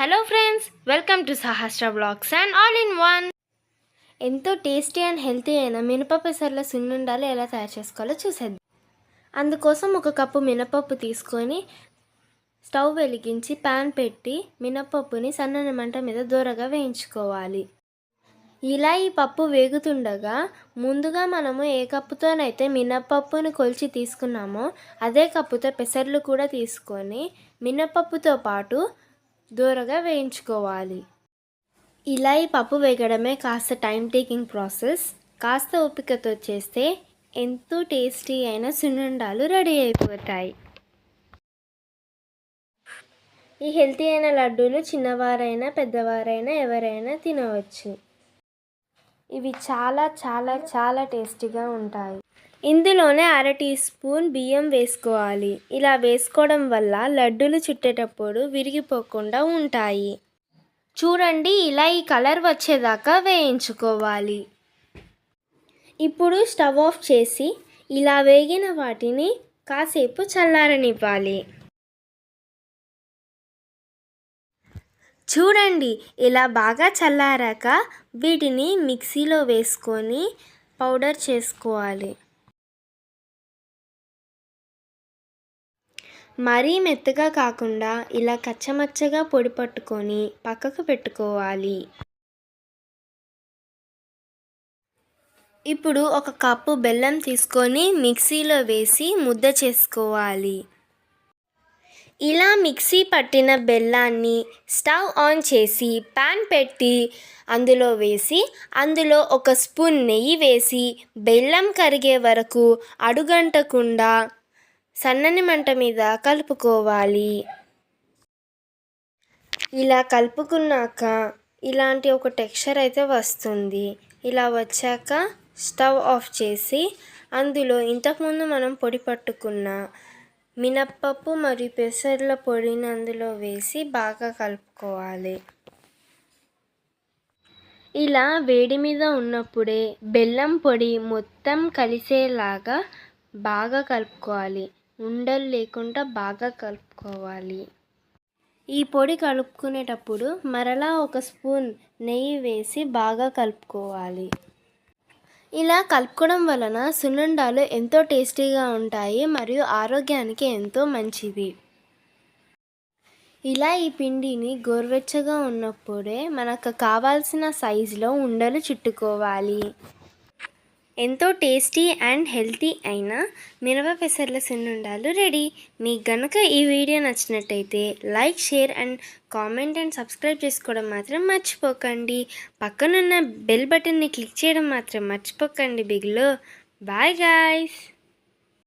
Hello friends welcome to Sahasra blogs and all in one ఎంతో tasty and healthy అయిన మినప పెసర్ల సున్నుండాలు ఎలా తయారు చేసుకోవాలో చూసేద్దాం. అందుకోసం ఒక కప్పు మినపప్పు తీసుకొని స్టవ్ వెలిగించి ప్యాన్ పెట్టి మినపప్పుని సన్నని మంట మీద దూరగా వేయించుకోవాలి. ఇలా ఈ పప్పు వేగుతుండగా ముందుగా మనము ఏ కప్పుతోనైతే మినపప్పుని కొలిచి తీసుకున్నామో అదే కప్పుతో పెసర్లు కూడా తీసుకొని మినపప్పుతో పాటు దూరగా వేయించుకోవాలి. ఇలా ఈ పప్పు వేగడమే కాస్త టైం టేకింగ్ ప్రాసెస్ కాస్త ఓపికతో చేస్తే ఎంతో టేస్టీ అయిన సున్నుండాలు రెడీ అయిపోతాయి. ఈ హెల్తీ అయిన లడ్డూలు చిన్నవారైనా పెద్దవారైనా ఎవరైనా తినవచ్చు. ఇవి చాలా చాలా చాలా టేస్టీగా ఉంటాయి. ఇందులోనే అర టీ స్పూన్ బియ్యం వేసుకోవాలి. ఇలా వేసుకోవడం వల్ల లడ్డూలు చుట్టేటప్పుడు విరిగిపోకుండా ఉంటాయి. చూడండి ఇలా ఈ కలర్ వచ్చేదాకా వేయించుకోవాలి. ఇప్పుడు స్టవ్ ఆఫ్ చేసి ఇలా వేగిన వాటిని కాసేపు చల్లారనివ్వాలి. చూడండి ఇలా బాగా చల్లారాక వీటిని మిక్సీలో వేసుకొని పౌడర్ చేసుకోవాలి. మరీ మెత్తగా కాకుండా ఇలా కచ్చమచ్చగా పొడి పట్టుకొని పక్కకు పెట్టుకోవాలి. ఇప్పుడు ఒక కప్పు బెల్లం తీసుకొని మిక్సీలో వేసి ముద్ద చేసుకోవాలి. ఇలా మిక్సీ పట్టిన బెల్లాన్ని స్టవ్ ఆన్ చేసి పాన్ పెట్టి అందులో వేసి అందులో ఒక స్పూన్ నెయ్యి వేసి బెల్లం కరిగే వరకు అడుగంటకుండా సన్నని మంట మీద కలుపుకోవాలి. ఇలా కలుపుకున్నాక ఇలాంటి ఒక టెక్స్చర్ అయితే వస్తుంది. ఇలా వచ్చాక స్టవ్ ఆఫ్ చేసి అందులో ఇంతకుముందు మనం పొడి పట్టుకున్న మినప్పప్పు మరియు పెసర్ల పొడిని అందులో వేసి బాగా కలుపుకోవాలి. ఇలా వేడి మీద ఉన్నప్పుడే బెల్లం పొడి మొత్తం కలిసేలాగా బాగా కలుపుకోవాలి. ఉండలు లేకుండా బాగా కలుపుకోవాలి. ఈ పొడి కలుపుకునేటప్పుడు మరలా ఒక స్పూన్ నెయ్యి వేసి బాగా కలుపుకోవాలి. ఇలా కలుపుకోవడం వలన సున్నుండాలు ఎంతో టేస్టీగా ఉంటాయి మరియు ఆరోగ్యానికి ఎంతో మంచిది ఇలా ఈ పిండిని గోరువెచ్చగా ఉన్నప్పుడే మనకు కావాల్సిన సైజులో ఉండలు చుట్టుకోవాలి. ఎంతో టేస్టీ అండ్ హెల్తీ అయిన మిరప పెసర్ల సున్నుండాలు రెడీ. మీకు గనుక ఈ వీడియో నచ్చినట్టయితే like share and comment and subscribe చేసుకోవడం మాత్రం మర్చిపోకండి. పక్కనున్న బెల్ బటన్ని క్లిక్ చేయడం మాత్రం మర్చిపోకండి బిగ్లో. Bye guys.